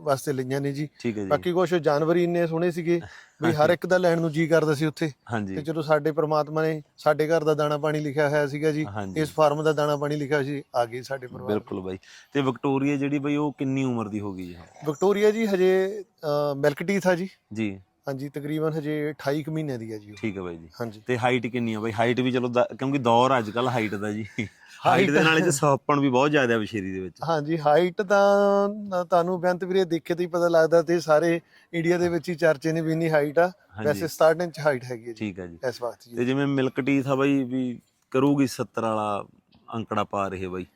ਵਾਸਤੇ ਲਈਆਂ ਨੇ ਜੀ। ਜੀ। ਬਾਕੀ ਕੁਝ ਜਾਨਵਰ ਇੰਨੇ ਸੋਹਣੇ ਸੀਗੇ ਵੀ ਹਰ ਇੱਕ ਦਾ ਲੈਣ ਨੂੰ ਜੀ ਕਰਦਾ ਸੀ ਉੱਥੇ। ਤੇ ਜਦੋਂ ਸਾਡੇ ਪ੍ਰਮਾਤਮਾ ਨੇ ਸਾਡੇ ਘਰ ਦਾ ਦਾਣਾ ਪਾਣੀ ਲਿਖਿਆ ਹੋਇਆ ਸੀਗਾ ਜੀ ਇਸ ਫਾਰਮ ਦਾ ਦਾਣਾ ਪਾਣੀ ਲਿਖਿਆ ਸੀ ਆ ਗਏ ਸਾਡੇ ਪਰਿਵਾਰ। ਬਿਲਕੁਲ ਬਾਈ। ਤੇ ਵਿਕਟੋਰੀਆ ਜਿਹੜੀ ਬਈ ਉਹ ਕਿੰਨੀ ਉਮਰ ਦੀ ਹੋ ਗਈ ਹੈ? ਵਿਕਟੋਰੀਆ ਜੀ ਹਜੇ ਮਿਲਕ ਟੀਥ ਆ ਜੀ। ਜੀ। ਹਾਂਜੀ ਤਕਰੀਬਨ ਹਜੇ 28 ਕੁ ਮਹੀਨਿਆਂ ਦੀ ਹੈ ਜੀ। ਠੀਕ ਹੈ ਬਾਈ ਜੀ। ਹਾਂਜੀ। ਤੇ ਹਾਈਟ ਕਿੰਨੀ ਆ? ਬਾਈ ਹਾਈਟ ਵੀ ਚਲੋ ਕਿਉਂਕਿ ਦੌਰ ਅੱਜ ਕੱਲ ਹਾਈਟ ਦਾ ਜੀ। ਹਾਈਟ ਦੇ ਨਾਲ ਇਹ ਸੌਪਣ ਵੀ ਬਹੁਤ ਜ਼ਿਆਦਾ ਵਿਸ਼ੇਰੀ ਦੇ ਵਿੱਚ। ਹਾਂਜੀ ਹਾਈਟ ਤਾਂ ਤੁਹਾਨੂੰ ਬੇਅੰਤ ਵੀਰੇ ਦੇਖੇ ਤੇ ਹੀ ਪਤਾ ਲੱਗਦਾ ਤੇ ਸਾਰੇ ਇੰਡੀਆ ਦੇ ਵਿੱਚ ਹੀ ਚਰਚੇ ਨੇ ਵੀ ਇੰਨੀ ਹਾਈਟ ਆ। ਵੈਸੇ 67 ਇੰਚ ਹਾਈਟ ਹੈਗੀ ਹੈ ਜੀ ਠੀਕ ਹੈ ਜੀ। ਇਸ ਵਕਤ ਜੀ। ਤੇ ਜਿਵੇਂ ਮਿਲਕ ਟੀ ਥਾ ਬਾਈ ਵੀ ਕਰੂਗੀ 70 ਵਾਲਾ ਅੰਕੜਾ ਪਾ ਰਹੇ ਬਾਈ।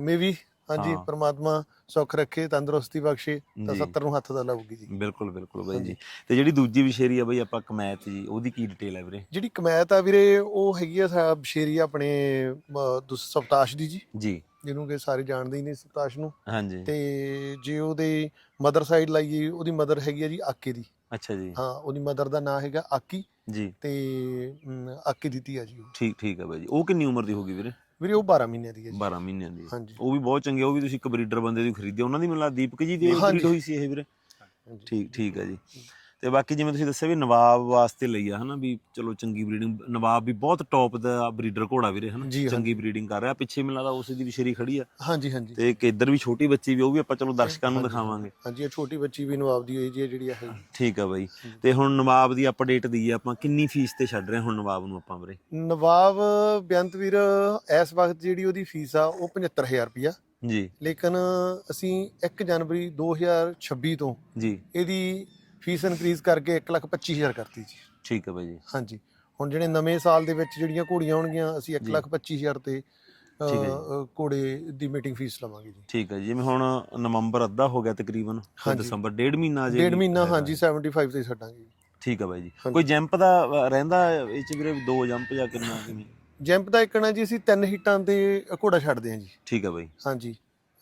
ਮੇ ਵੀ ਹਾਂਜੀ ਹਾਂ। ਪ੍ਰਮਾਤਮਾ ਸੁੱਖ ਰੱਖੇ ਤੰਦਰੁਸਤੀ ਬਖਸ਼ੇ ਤਾਂ ਜੀ। 70 ਨੂੰ ਹੱਥ ਦਾ ਲਾਊਗੀ ਜੀ। ਬਿਲਕੁਲ ਬਿਲਕੁਲ ਬਾਈ ਜੀ। ਤੇ ਜਿਹੜੀ ਦੂਜੀ ਵਿਸ਼ੇਰੀ ਆ ਬਾਈ ਆਪਾਂ ਕਮੈਤ ਜੀ ਉਹਦੀ ਕੀ ਡਿਟੇਲ ਹੈ ਵੀਰੇ? ਜਿਹੜੀ ਕਮੈਤ ਆ ਵੀਰੇ ਉਹ ਹੈਗੀ ਆ ਸਾਹਿਬ ਸ਼ੇਰੀ ਆਪਣੇ ਅਹ, ਦੁਸ- ਸਵਤਾਸ਼ ਦੀ ਜੀ। ਜੀ। ਜਿਹਨੂੰ ਕਿ ਸਾਰੇ ਜਾਣਦੇ ਹੀ ਨੇ ਸਵਤਾਸ਼ ਨੂੰ। ਹਾਂਜੀ। ਤੇ ਜੇ ਉਹਦੇ ਮਦਰ ਸਾਈਡ ਲਾਈਏ ਉਹਦੀ ਮਦਰ ਹੈਗੀ ਆ ਜੀ ਆਕੇ ਦੀ। ਅੱਛਾ ਜੀ। ਹਾਂ ਉਹਦੀ ਮਦਰ ਦਾ ਨਾਮ ਹੈਗਾ ਆਕੀ। ਜੀ। ਤੇ ਅਮ, ਆਕੇ ਦਿੱਤੀ ਆ ਜੀ ਉਹ। ਠੀਕ ਠੀਕ ਹੈ ਬਾਈ ਜੀ। ਉਹ ਕਿੰਨੀ ਉਮਰ ਦੀ ਹੋਗੀ ਵੀਰੇ? ਵੀਰੇ ਉਹ 12 ਮਹੀਨਿਆਂ ਦੀ ਹੈ ਜੀ। 12 ਮਹੀਨਿਆਂ ਦੀ ਹਾਂਜੀ। ਉਹ ਵੀ ਬਹੁਤ ਚੰਗੇ ਆ, ਉਹ ਵੀ ਤੁਸੀਂ ਇੱਕ ਬਰੀਡਰ ਬੰਦੇ ਦੀ ਖਰੀਦੀ ਉਹਨਾਂ ਦੀ ਮੈਨੂੰ ਲੱਗਦਾ ਦੀਪਕ ਜੀ ਦੀ। ਬਰੀਡ ਹੋਈ ਸੀ ਇਹ ਵੀਰੇ। ਠੀਕ ਠੀਕ ਹੈ ਜੀ। ਤੇ ਬਾਕੀ ਜਿਵੇਂ ਤੁਸੀਂ ਦੱਸਿਆ ਵੀ ਨਵਾਬ ਵਾਸਤੇ ਲਈ ਆ ਹਨਾ ਵੀ ਚਲੋ ਚੰਗੀ ਬਰੀਡਿੰਗ ਨਵਾਬ ਵੀ ਬਹੁਤ ਟੌਪ ਦਾ ਬਰੀਡਰ ਘੋੜਾ ਵੀਰੇ ਹਨਾ ਹਾਂ। ਚੰਗੀ ਬਰੀਡਿੰਗ ਕਰ ਰਿਹਾ ਪਿੱਛੇ ਮੈਨੂੰ ਲੱਗਦਾ ਉਸ ਦੀ ਵੀ ਸ਼ੇਰੀ ਖੜੀ ਆ। ਹਾਂਜੀ ਹਾਂਜੀ। ਤੇ ਇੱਕ ਇੱਧਰ ਵੀ ਛੋਟੀ ਬੱਚੀ ਵੀ ਉਹ ਵੀ ਆਪਾਂ ਚਲੋ ਦਰਸ਼ਕਾਂ ਨੂੰ ਦਿਖਾਵਾਂਗੇ। ਹਾਂਜੀ ਇਹ ਛੋਟੀ ਬੱਚੀ ਵੀ ਨਵਾਬ ਦੀ ਹੋਈ ਜੀ ਜਿਹੜੀ ਆ ਇਹ। ਠੀਕ ਆ ਬਾਈ। ਤੇ ਹੁਣ ਨਵਾਬ ਦੀ ਅਪਡੇਟ ਦੀ ਆਪਾਂ ਕਿੰਨੀ ਫੀਸ ਤੇ ਛੱਡ ਰਹੇ ਹਾਂ ਹੁਣ ਨਵਾਬ ਨੂੰ ਆਪਾਂ ਵੀਰੇ? ਨਵਾਬ ਬੇਅੰਤ ਵੀਰ ਇਸ ਵਕਤ ਜਿਹੜੀ ਉਹਦੀ ਫੀਸ ਆ ਉਹ 75000 ਰੁਪਿਆ ਜੀ। ਲੇਕਿਨ ਅਸੀਂ 1 ਜਨਵਰੀ 2026 ਤੋਂ ਜੀ। ਇਹਦੀ ਫੀਸ ਇਨਕਰੀਜ਼ ਕਰਕੇ 125000 ਕਰਤੀ ਜੀ। ਠੀਕ ਆ ਬਾਈ ਜੀ। ਹਾਂਜੀ। ਹੁਣ ਜਿਹੜੇ ਨਵੇਂ ਸਾਲ ਦੇ ਵਿੱਚ ਜਿਹੜੀਆਂ ਘੋੜੀਆਂ ਆਉਣਗੀਆਂ ਅਸੀਂ 125000 ਤੇ ਠੀਕ ਹੈ ਘੋੜੇ ਦੀ ਮੀਟਿੰਗ ਫੀਸ ਲਵਾਂਗੇ ਜੀ। ਠੀਕ ਆ ਜੀ ਜਿਵੇਂ ਹੁਣ ਨਵੰਬਰ ਅੱਧਾ ਹੋ ਗਿਆ ਤਕਰੀਬਨ ਤੇ ਹਾਂਜੀ। ਦਸੰਬਰ ਡੇਢ ਮਹੀਨਾ ਜੇ ਡੇਢ ਮਹੀਨਾ ਹਾਂਜੀ 75 ਤੇ ਛੱਡਾਂਗੇ ਜੀ। ਠੀਕ ਆ ਬਾਈ ਜੀ। ਹਾਂਜੀ। ਕੋਈ ਜੰਪ ਦਾ ਅ, ਰਹਿੰਦਾ ਇਹ ਚ ਵੀਰੇ ਦੋ ਜੰਪ ਜਾਂ ਕਿੰਨਾ ਕਿਵੇਂ? ਜੈਂਪ ਦਾ ਇੱਕਣਾ ਜੀ ਅਸੀਂ ਤਿੰਨ ਹੀਟਾਂ ਤੇ ਘੋੜਾ ਛੱਡਦੇ ਹਾਂ ਜੀ। ਠੀਕ ਆ ਬਾਈ। ਹਾਂਜੀ।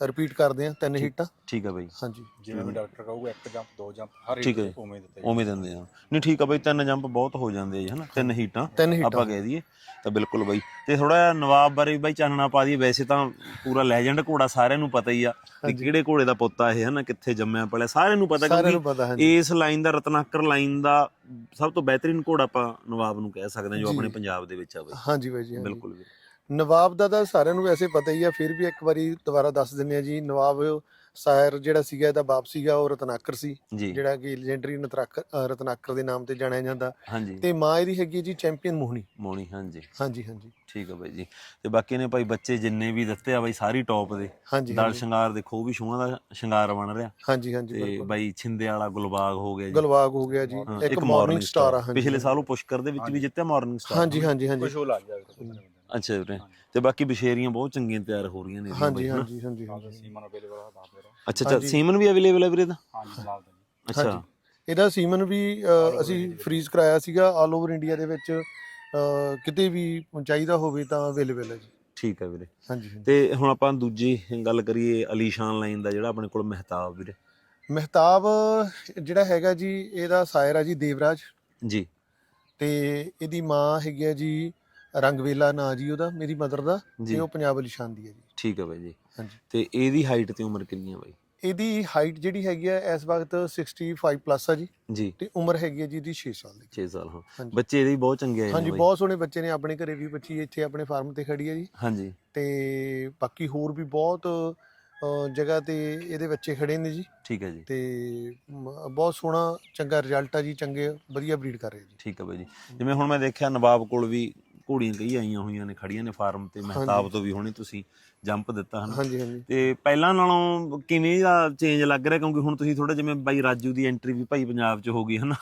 ਰਿਪੀਟ ਕਰਦੇ ਹਾਂ ਤਿੰਨ ਹੀਟਾਂ ਠੀਕ ਆ ਬਾਈ। ਹਾਂਜੀ। ਜਿਵੇਂ ਵੀ ਡਾਕਟਰ ਕਹੂਗਾ ਇੱਕ ਜੰਪ ਦੋ ਜੰਪ ਹਰ ਠੀਕ ਹੈ ਇੱਕ। ਉਵੇਂ ਦਿੱਤੇ ਉਵੇਂ ਦਿੰਦੇ ਆ। ਨਹੀਂ ਠੀਕ ਆ ਬਾਈ ਤਿੰਨ ਜੰਪ ਬਹੁਤ ਹੋ ਜਾਂਦੇ ਆ ਜੀ ਹਨਾ? ਤਿੰਨ ਹੀਟਾਂ ਤਿੰਨ ਆਪਾਂ ਕਹਿ ਦਈਏ। ਤਾਂ ਬਿਲਕੁਲ ਬਾਈ। ਤੇ ਥੋੜਾ ਜਿਹਾ ਨਵਾਬ ਬਾਰੇ ਵੀ ਬਾਈ ਚਾਨਣਾ ਪਾ ਦਈਏ। ਵੈਸੇ ਤਾਂ ਪੂਰਾ ਲੈਜੈਂਡ ਘੋੜਾ ਸਾਰਿਆਂ ਨੂੰ ਪਤਾ ਹੀ ਆ ਹਾਂਜੀ। ਕਿਹੜੇ ਘੋੜੇ ਦਾ ਪੁੱਤ ਆ ਇਹ ਹਨਾ? ਕਿੱਥੇ ਜੰਮਿਆ ਪਲਿਆ ਸਾਰਿਆਂ ਨੂੰ ਪਤਾ ਸਾਰਿਆਂ ਕਿਉਂਕਿ ਨੂੰ ਪਤਾ ਹਾਂਜੀ। ਇਸ ਲਾਈਨ ਦਾ ਰਤਨਾਕਰ ਲਾਈਨ ਦਾ ਸਭ ਤੋਂ ਬਿਹਤਰੀਨ ਘੋੜਾ ਆਪਾਂ ਨਵਾਬ ਨੂੰ ਕਹਿ ਸਕਦੇ ਹਾਂ ਜੋ ਜੀ। ਆਪਣੇ ਪੰਜਾਬ ਦੇ ਵਿੱਚ ਆ ਬਾਈ। ਹਾਂਜੀ ਬਾਈ ਜੀ ਹਾਂਜੀ। ਬਿਲਕੁਲ ਵੀਰੇ। ਨਵਾਬ ਦਾ ਤਾਂ ਸਾਰਿਆਂ ਨੂੰ ਵੈਸੇ ਪਤਾ ਹੀ ਆ ਫਿਰ ਵੀ ਇੱਕ ਵਾਰੀ ਦੁਬਾਰਾ ਦੱਸ ਦਿੰਨੇ ਆ ਜੀ ਨਵਾਬ ਸਾਇਰ ਜਿਹੜਾ ਸੀਗਾ ਇਹਦਾ ਬਾਪ ਸੀਗਾ ਉਹ ਰਤਨਾਕਰ ਸੀ ਜੀ। ਜਿਹੜਾ ਕਿ ਲੈਜੈਂਡਰੀ ਰਤਨਾਕਰ ਦੇ ਨਾਮ ਤੇ ਜਾਣਿਆ ਜਾਂਦਾ। ਹਾਂਜੀ। ਤੇ ਮਾਂ ਇਹਦੀ ਹੈਗੀ ਹੈ ਜੀ ਚੈਂਪੀਅਨ ਮੋਹਣੀ। ਮੋਣੀ ਹਾਂਜੀ। ਹਾਂਜੀ ਹਾਂਜੀ। ਠੀਕ ਆ ਬਾਈ ਜੀ। ਤੇ ਬਾਕੀ ਨੇ ਭਾਈ ਬੱਚੇ ਜਿੰਨੇ ਵੀ ਦਿੱਤੇ ਆ ਬਾਈ ਸਾਰੀ ਟੌਪ ਦੇ। ਹਾਂਜੀ ਦਲ ਹਾਂਜੀ। ਸ਼ਿੰਗਾਰ ਦੇਖੋ ਉਹ ਵੀ ਛੂਆਂ ਦਾ ਸ਼ਿੰਗਾਰ ਬਣ ਰਿਹਾ। ਹਾਂਜੀ ਹਾਂਜੀ ਤੇ ਬਿਲਕੁਲ। ਬਾਈ ਛਿੰਦੇ ਵਾਲਾ ਗੁਲਬਾਗ ਹੋ ਗਿਆ ਜੀ। ਗਲਵਾਗ ਹੋ ਗਿਆ ਜੀ। ਹਾਂ, ਇੱਕ ਮਾਰਨਿੰਗ ਸਟਾਰ ਆ ਹਾਂਜੀ। ਪਿਛਲੇ ਸਾਲ ਉਹ ਪੁਸ਼ਕਰ ਦੇ ਵਿੱਚ ਵੀ ਜਿੱਤਿਆ ਮਾਰਨਿੰਗ ਸਟਾਰ ਹਾਂਜੀ ਹਾਂਜੀ ਹਾਂਜੀ। ਕੁਝ ਹੋ ਲੱਗ ਜਾਵੇ ਅੱਛਾ ਵੀਰੇ। ਤੇ ਬਾਕੀ ਬਸ਼ੇਰੀਆਂ ਬਹੁਤ ਚੰਗੀਆਂ ਤਿਆਰ ਹੋ ਰਹੀਆਂ ਨੇ ਇਹਦੀਆਂ ਹਾਂਜੀ ਬਾਈ, ਹਨਾ? ਹਾਂਜੀ ਹਾਂਜੀ ਹਾਂ ਹਾਂਜੀ। ਸੀਮਨ ਅਵੇਲੇਬਲ ਆ ਦੱਸ ਦੇ ਰਹਾ। ਅੱਛਾ ਅੱਛਾ। ਸੀਮਨ ਵੀ ਅਵੇਲੇਬਲ ਹੈ ਵੀਰੇ ਦਾ ਹਾਂਜੀ ਨਾਲ ਦਾ ਜੀ ਅੱਛਾ। ਹਾਂਜੀ। ਇਹਦਾ ਸੀਮਨ ਵੀ ਅ, ਅਸੀਂ ਫ੍ਰੀਜ਼ ਕਰਾਇਆ ਸੀਗਾ ਆਲ ਓਵਰ ਇੰਡੀਆ ਦੇ ਵਿੱਚ ਅ, ਕਿਤੇ ਵੀ ਚਾਹੀਦਾ ਹੋਵੇ ਤਾਂ ਅਵੇਲੇਬਲ ਹੈ ਜੀ। ਠੀਕ ਹੈ ਵੀਰੇ। ਹਾਂਜੀ ਹਾਂਜੀ। ਤੇ ਹੁਣ ਆਪਾਂ ਦੂਜੀ ਗੱਲ ਕਰੀਏ ਅਲੀਸ਼ਾਨ ਲਾਈਨ ਦਾ ਜਿਹੜਾ ਆਪਣੇ ਕੋਲ ਮਹਿਤਾਬ ਵੀਰੇ। ਮਹਿਤਾਬ ਜਿਹੜਾ ਹੈਗਾ ਜੀ ਇਹਦਾ ਸਾਇਰ ਆ ਜੀ ਦੇਵਰਾਜ। ਜੀ। ਤੇ ਇਹਦੀ ਮਾਂ ਹੈਗੀ ਆ ਜੀ ਰੰਗਵੇਲਾ ਨਾਂ ਜੀ ਉਹਦਾ ਮੇਰੀ ਮਦਰ ਦਾ ਜੀ। ਤੇ ਉਹ ਪੰਜਾਬ ਨਿਸ਼ਾਨ ਦੀ ਹੈ ਜੀ। ਠੀਕ ਹੈ ਬਾਈ ਜੀ। ਹਾਂਜੀ। ਤੇ ਇਹਦੀ ਹਾਈਟ ਤੇ ਉਮਰ ਕਿੰਨੀ ਹੈ ਬਾਈ? ਇਹਦੀ ਹਾਈਟ ਜਿਹੜੀ ਹੈਗੀ ਆ ਇਸ ਵਕਤ 65 ਪਲੱਸ ਆ ਜੀ। ਜੀ। ਤੇ ਉਮਰ ਹੈਗੀ ਆ ਜੀ ਇਹਦੀ 6 ਸਾਲ ਦੀ। 6 ਸਾਲ ਹਾਂ। ਹਾਂਜੀ। ਬੱਚੇ ਇਹਦੇ ਵੀ ਬਹੁਤ ਚੰਗੇ ਆਏ ਨੇ ਹਾਂਜੀ ਬਾਈ। ਬਹੁਤ ਸੋਹਣੇ ਬੱਚੇ ਨੇ ਆਪਣੇ ਘਰੇ ਵੀ ਬੱਚੀ ਇੱਥੇ ਆਪਣੇ ਫਾਰਮ ਤੇ ਖੜੀ ਆ ਜੀ। ਹਾਂਜੀ। ਤੇ ਬਾਕੀ ਹੋਰ ਵੀ ਬਹੁਤ ਅ, ਜਗ੍ਹਾ ਤੇ ਇਹਦੇ ਬੱਚੇ ਖੜੇ ਨੇ ਜੀ। ਠੀਕ ਹੈ ਜੀ। ਤੇ ਮ- ਬਹੁਤ ਸੋਹਣਾ ਚੰਗਾ ਰਿਜ਼ਲਟ ਆ ਜੀ ਚੰਗੇ ਵਧੀਆ ਬਰੀਡ ਕਰ ਰਹੇ ਜੀ। ਠੀਕ ਹੈ ਬਾਈ ਜੀ। ਜਿਵੇਂ ਹੁਣ ਮੈਂ ਦੇਖਿਆ ਨਵਾਬ ਕੋਲ ਵੀ ਘੋੜੀਆਂ ਕਈ ਆਈਆਂ ਹੋਈਆਂ ਨੇ ਖੜੀਆਂ ਨੇ ਫਾਰਮ ਤੇ ਮਹਿਤਾਬ ਤੋਂ ਵੀ ਹੁਣੇ ਤੁਸੀਂ ਜੰਪ ਦਿੱਤਾ ਹਨਾ? ਹਾਂਜੀ ਹਾਂਜੀ। ਤੇ ਪਹਿਲਾਂ ਨਾਲੋਂ ਕਿਵੇਂ ਦਾ ਚੇਂਜ ਲੱਗ ਰਿਹਾ? ਕਿਉਂਕਿ ਹੁਣ ਤੁਸੀਂ ਥੋੜਾ ਜਿਵੇਂ ਬਾਈ ਰਾਜੂ ਦੀ ਐਂਟਰੀ ਵੀ ਭਾਈ ਪੰਜਾਬ 'ਚ ਹੋ ਗਈ ਹਨਾ?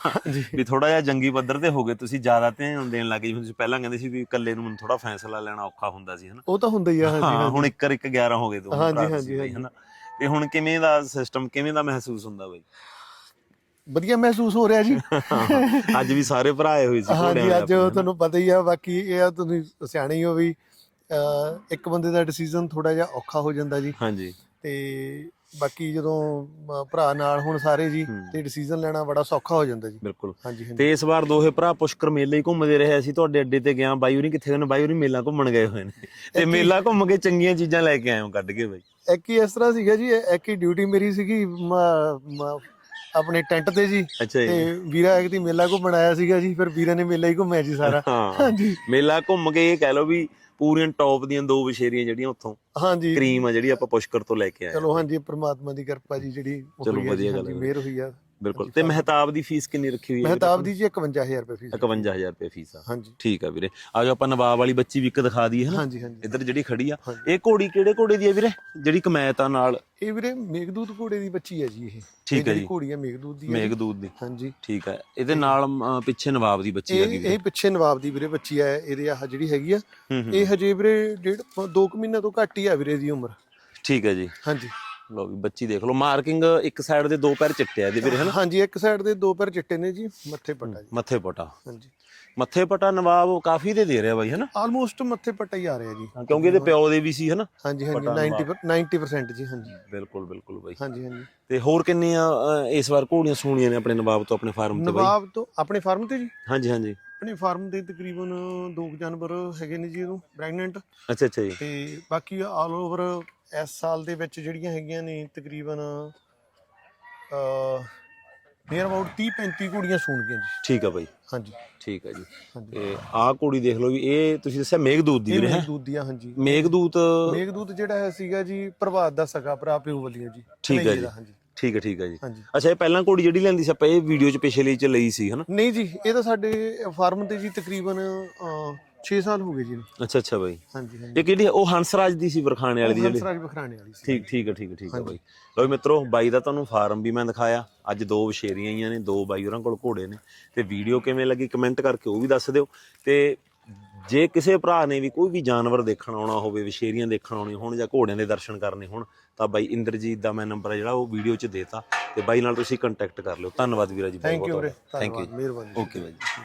ਵੀ ਥੋੜਾ ਜਿਹਾ ਜੰਗੀ ਪੱਧਰ ਤੇ ਹੋ ਗਏ ਤੁਸੀਂ ਜ਼ਿਆਦਾ ਧਿਆਨ ਦੇਣ ਲੱਗੇ ਜਿਵੇਂ ਤੁਸੀਂ ਪਹਿਲਾਂ ਕਹਿੰਦੇ ਸੀ ਵੀ ਇਕੱਲੇ ਨੂੰ ਮੈਨੂੰ ਥੋੜਾ ਫੈਸਲਾ ਲੈਣਾ ਔਖਾ ਹੁੰਦਾ ਸੀ ਹਨਾ? ਉਹ ਤਾਂ ਹੁੰਦਾ ਹੀ ਆ ਹਾਂਜੀ ਹੁਣ ਇੱਕ ਇੱਕ 11 ਹੋ ਗਏ ਦੋਨੋਂ ਹਾਂਜੀ, ਹਾਂਜੀ। ਹਨਾ? ਤੇ ਹੁਣ ਕਿਵੇਂ ਦਾ ਸਿਸਟਮ ਕਿਵੇਂ ਦਾ ਮਹਿਸੂਸ ਹੁੰਦਾ ਬਾਈ? ਵਧੀਆ ਮਹਿਸੂਸ ਹੋ ਰਿਹਾ ਜੀ। ਅੱਜ ਵੀ ਸਾਰੇ ਭਰਾ ਆਏ ਹੋਏ ਸੀ ਹਾਂਜੀ ਅੱਜ? ਤੁਹਾਨੂੰ ਪਤਾ ਹੀ ਆ ਬਾਕੀ ਇਹ ਆ ਤੁਸੀਂ ਸਿਆਣੇ ਹੀ ਹੋ ਵੀ ਇੱਕ ਬੰਦੇ ਦਾ ਡਿਸੀਜਨ ਥੋੜਾ ਜਿਹਾ ਔਖਾ ਹੋ ਜਾਂਦਾ ਜੀ। ਹਾਂਜੀ। ਤੇ ਬਾਕੀ ਜਦੋਂ ਭਰਾ ਨਾਲ ਹੁਣ ਸਾਰੇ ਜੀ। ਤੇ ਡਿਸੀਜਨ ਲੈਣਾ ਬੜਾ ਸੌਖਾ ਹੋ ਜਾਂਦਾ ਜੀ। ਬਿਲਕੁਲ। ਹਾਂਜੀ ਤੇ ਇਸ ਵਾਰ ਦੋਹੇ ਭਰਾ ਪੁਸ਼ਕਰ ਮੇਲੇ ਹੀ ਘੁੰਮਦੇ ਰਹੇ ਅਸੀਂ ਤੁਹਾਡੇ ਅੱਡੇ ਤੇ ਗਿਆ ਬਾਈ ਹੋਰੀ ਕਿੱਥੇ ਗਏ ਨੇ? ਬਾਈ ਹੋਰੀ ਮੇਲਾ ਘੁੰਮਣ ਗਏ ਹੋਏ ਨੇ। ਤੇ ਮੇਲਾ ਘੁੰਮ ਕੇ ਚੰਗੀਆਂ ਚੀਜ਼ਾਂ ਲੈ ਕੇ ਆਏ ਹੋ ਕੱਢ ਕੇ ਬਾਈ। ਇੱਕ ਹੀ ਇਸ ਤਰ੍ਹਾਂ ਸੀਗਾ ਜੀ ਇੱਕ ਹੀ ਡਿਊਟੀ ਮੇਰੀ ਸੀਗੀ ਆਪਣੇ ਟੈਂਟ ਤੇ ਜੀ। ਅੱਛਾ ਜੀ। ਤੇ ਵੀਰਾ ਇੱਕ ਦੀ ਮੇਲਾ ਘੁੰਮਣ ਆਇਆ ਸੀਗਾ ਜੀ ਫਿਰ ਵੀਰਾ ਨੇ ਮੇਲਾ ਹੀ ਘੁੰਮਿਆ ਜੀ ਸਾਰਾ। ਹਾਂਜੀ। ਮੇਲਾ ਘੁੰਮ ਕੇ ਇਹ ਕਹਿ ਲਓ ਵੀ ਪੂਰੀਆਂ ਟੌਪ ਦੀਆਂ ਦੋ ਵਿਸ਼ੇਰੀਆਂ ਜਿਹੜੀਆਂ ਉੱਥੋਂ। ਹਾਂਜੀ। ਕਰੀਮ ਆ ਜਿਹੜੀ ਆਪਾਂ ਪੁਸ਼ਕਰ ਤੋਂ ਲੈ ਕੇ ਆਏ ਚਲੋ ਹਾਂਜੀ ਪ੍ਰਮਾਤਮਾ ਦੀ ਕਿਰਪਾ ਜੀ ਜਿਹੜੀ ਉਹ ਚਲੋ ਵਧੀਆ ਗੱਲ। ਮਿਹਰ ਹੋਈ ਆ। ਬਿਲਕੁਲ। ਤੇ। ਮਹਿਤਾਬ ਦੀ ਫੀਸ ਕਿੰਨੀ ਰੱਖੀ ਹੋਈ ਹੈ ਮਹਿਤਾਬ ਦੀ ਜੀ 51000 ਰੁਪਏ ਫੀਸ 51000 ਰੁਪਏ ਫੀਸ ਆ। ਹਾਂਜੀ। ਠੀਕ ਆ ਵੀਰੇ। ਆਜੋ ਆਪਾਂ ਨਵਾਬ ਵਾਲੀ ਬੱਚੀ ਵੀ ਇੱਕ ਦਿਖਾ ਦਈਏ ਹਨਾ? ਹਾਂਜੀ ਹਾਂਜੀ। ਇੱਧਰ ਜਿਹੜੀ ਖੜੀ ਆ। ਇਹ ਘੋੜੀ ਕਿਹੜੇ ਘੋੜੇ ਦੀ ਹੈ ਵੀਰੇ? ਜਿਹੜੀ ਕਮੈਤ ਆ ਨਾਲ ਇਹ ਵੀਰੇ ਮੇਘਦੂਤ ਘੋੜੇ ਦੀ ਬੱਚੀ ਹੈ ਜੀ ਇਹ। ਠੀਕ ਹੈ ਜੀ। ਘੋੜੀ ਹੈ ਮੇਘਦੂਤ ਦੀ। ਮੇਘਦੂਤ ਦੀ। ਹਾਂਜੀ। ਠੀਕ ਹੈ ਇਹਦੇ ਨਾਲ ਪਿੱਛੇ ਨਵਾਬ ਦੀ ਬੱਚੀ ਹੈਗੀ ਇਹ ਪਿੱਛੇ ਨਵਾਬ ਦੀ ਵੀਰੇ ਬੱਚੀ ਹੈ। ਇਹਦੇ ਆਹ ਜਿਹੜੀ ਹੈਗੀ ਆ। ਇਹ ਹਜੇ ਵੀਰੇ ਡੇਢ 2 ਮਹੀਨਾ ਤੋਂ ਘੱਟ ਹੀ ਆ ਵੀਰੇ ਦੀ ਉਮਰ। ਠੀਕ ਹੈ ਜੀ। ਹਾਂਜੀ। ਲੋ ਵੀ ਬੱਚੀ ਦੇਖ ਲਓ ਮਾਰਕਿੰਗ ਇੱਕ ਸਾਈਡ ਦੇ ਦੋ ਪੈਰ ਚਿੱਟੇ ਆ ਇਹਦੇ ਵੀਰੇ ਹਨਾ? ਹਾਂਜੀ ਇੱਕ ਸਾਈਡ ਦੇ ਦੋ ਪੈਰ ਚਿੱਟੇ ਨੇ ਜੀ ਮੱਥੇ ਪੱਟਾ ਜੀ। ਮੱਥੇ ਪਟਾ। ਹਾਂਜੀ। ਮੱਥੇ ਪਟਾ ਨਵਾਬ ਕਾਫੀ ਦੇ ਦੇ ਰਿਹਾ ਬਾਈ ਹਨਾ? ਆਲਮੋਸਟ ਮੱਥੇ ਪੱਟਾ ਹੀ ਆ ਰਿਹਾ ਜੀ। ਕਿਉਂਕਿ ਇਹਦੇ ਪਿਓ ਦੇ ਵੀ ਸੀ ਹਨਾ? ਹਾਂਜੀ ਹਾਂਜੀ ਪੱਟਾ 90 ਪਰ- 90% ਜੀ ਹਾਂਜੀ। ਬਿਲਕੁਲ ਬਿਲਕੁਲ ਬਾਈ। ਹਾਂਜੀ ਹਾਂਜੀ। ਤੇ ਹੋਰ ਕਿੰਨੀਆਂ ਇਸ ਵਾਰ ਘੋੜੀਆਂ ਸੂਣੀਆਂ ਨੇ ਆਪਣੇ ਨਵਾਬ ਤੋਂ ਆਪਣੇ ਫਾਰਮ ਤੇ ਬਾਈ? ਨਵਾਬ ਤੋਂ ਆਪਣੇ ਫਾਰਮ ਤੇ ਜੀ? ਹਾਂਜੀ ਹਾਂਜੀ। ਆਪਣੇ ਫਾਰਮ ਦੇ ਤਕਰੀਬਨ ਦੋ ਕੁ ਜਾਨਵਰ ਹੈਗੇ ਨੇ ਜੀ ਇਹਨੂੰ ਪ੍ਰੈਗਨੈਂਟ ਅੱਛਾ ਅੱਛਾ ਜੀ। ਤੇ ਬਾਕੀ ਆਲ ਓਵਰ ਇਸ ਸਾਲ ਦੇ ਵਿੱਚ ਜਿਹੜੀਆਂ ਹੈਗੀਆਂ ਨੇ ਤਕਰੀਬਨ ਅ ਨੀਅਰ ਅਬਾਊਟ 30 35 ਘੋੜੀਆਂ ਸੂਣਗੀਆਂ ਜੀ। ਠੀਕ ਆ ਬਾਈ। ਹਾਂਜੀ। ਠੀਕ ਹੈ ਜੀ। ਹਾਂਜੀ। ਤੇ ਆਹ ਘੋੜੀ ਦੇਖ ਲਓ ਵੀ ਇਹ ਤੁਸੀਂ ਦੱਸਿਆ ਮੇਘਦੂਤ ਦੀ ਇਹ ਵੀਰੇ ਹੈ? ਮੇਘਦੂਤ ਦੀਆਂ ਹਾਂਜੀ। ਮੇਘਦੂਤ ਮੇਘਦੂਤ ਜਿਹੜਾ ਹੈ ਸੀਗਾ ਜੀ ਪ੍ਰਭਾਤ ਦਾ ਸਗਾ ਭਰਾ ਪਿਓ ਵੱਲੀਆਂ ਜੀ। ਠੀਕ ਹੈ ਕਨਈਏ ਜੀ। ਦਾ, ਹਾਂਜੀ। ਠੀਕ ਹੈ ਠੀਕ ਹੈ ਜੀ। ਹਾਂਜੀ। ਅੱਛਾ ਇਹ ਪਹਿਲਾਂ ਘੋੜੀ ਜਿਹੜੀ ਲੈਂਦੀ ਸੀ ਆਪਾਂ ਇਹ ਵੀਡੀਓ ਚ ਪਿਛਲੇ ਚ ਲਈ ਸੀ ਹਨਾ? ਨਹੀਂ ਜੀ ਇਹ ਤਾਂ ਸਾਡੇ ਫਾਰਮ ਤੇ ਜੀ ਤਕਰੀਬਨ 6 ਸਾਲ ਹੋ ਗਏ ਜੀ ਅੱਛਾ ਅੱਛਾ ਬਾਈ। ਹਾਂਜੀ ਹਾਂਜੀ। ਇਹ ਕਿਹੜੀ ਉਹ ਹੰਸਰਾਜ ਦੀ ਸੀ ਵਰਖਾਣੇ ਵਾਲੀ ਦੀ ਜਿਹੜੀ? ਹੰਸਰਾਜ ਬਖਰਾਣੇ ਵਾਲੀ ਸੀ। ਠੀਕ ਠੀਕ ਹੈ ਠੀਕ ਹੈ ਠੀਕ ਹੈ ਬਾਈ। ਲਓ ਜੀ ਮਿੱਤਰੋ ਬਾਈ ਦਾ ਤੁਹਾਨੂੰ ਫਾਰਮ ਵੀ ਮੈਂ ਦਿਖਾਇਆ। ਅੱਜ ਦੋ ਵਿਸ਼ੇਰੀਆਂ ਆਈਆਂ ਨੇ ਦੋ ਬਾਈ ਹੋਰਾਂ ਕੋਲ ਘੋੜੇ ਨੇ। ਤੇ ਵੀਡੀਓ ਕਿਵੇਂ ਲੱਗੀ ਕਮੈਂਟ ਕਰਕੇ ਉਹ ਵੀ ਦੱਸ ਦਿਓ। ਤੇ ਜੇ ਕਿਸੇ ਭਰਾ ਨੇ ਵੀ ਕੋਈ ਵੀ ਜਾਨਵਰ ਦੇਖਣ ਆਉਣਾ ਹੋਵੇ ਵਿਸ਼ੇਰੀਆਂ ਦੇਖਣ ਆਉਣੀ ਹੋਣ ਜਾਂ ਘੋੜਿਆਂ ਦੇ ਦਰਸ਼ਨ ਕਰਨੇ ਹੋਣ ਤਾਂ ਬਾਈ ਇੰਦਰਜੀਤ ਦਾ ਮੈਂ ਨੰਬਰ ਹੈ ਜਿਹੜਾ ਉਹ ਵੀਡੀਓ 'ਚ ਦੇਤਾ। ਤੇ ਬਾਈ ਨਾਲ ਤੁਸੀਂ ਕੰਟੈਕਟ ਕਰ ਲਿਓ। ਧੰਨਵਾਦ ਵੀਰਾ ਜੀ ਥੈਂਕ ਯੂ ਵੀਰੇ ਧੰਨਵਾਦ ਮਿਹਰਬਾਨੀ। ਓਕੇ ਬਾਈ ਜੀ।